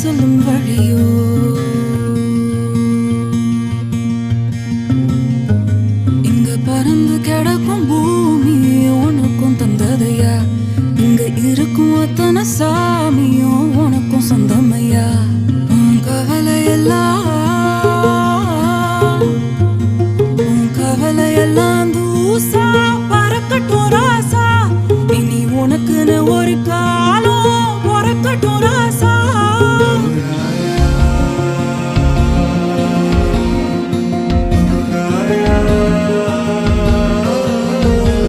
சொல்லும் வழியோ? இங்க பறந்து கிடக்கும் பூமி உனக்கும் தந்ததையா? இங்க இருக்கும் அத்தனை சாமியும் உனக்கும் சொந்தமையா? உன் கவலை எல்லாம் உன் கவலை எல்லாம் தூசா பறக்கட்டும் ராசா. இனி உனக்குன்னு ஒரு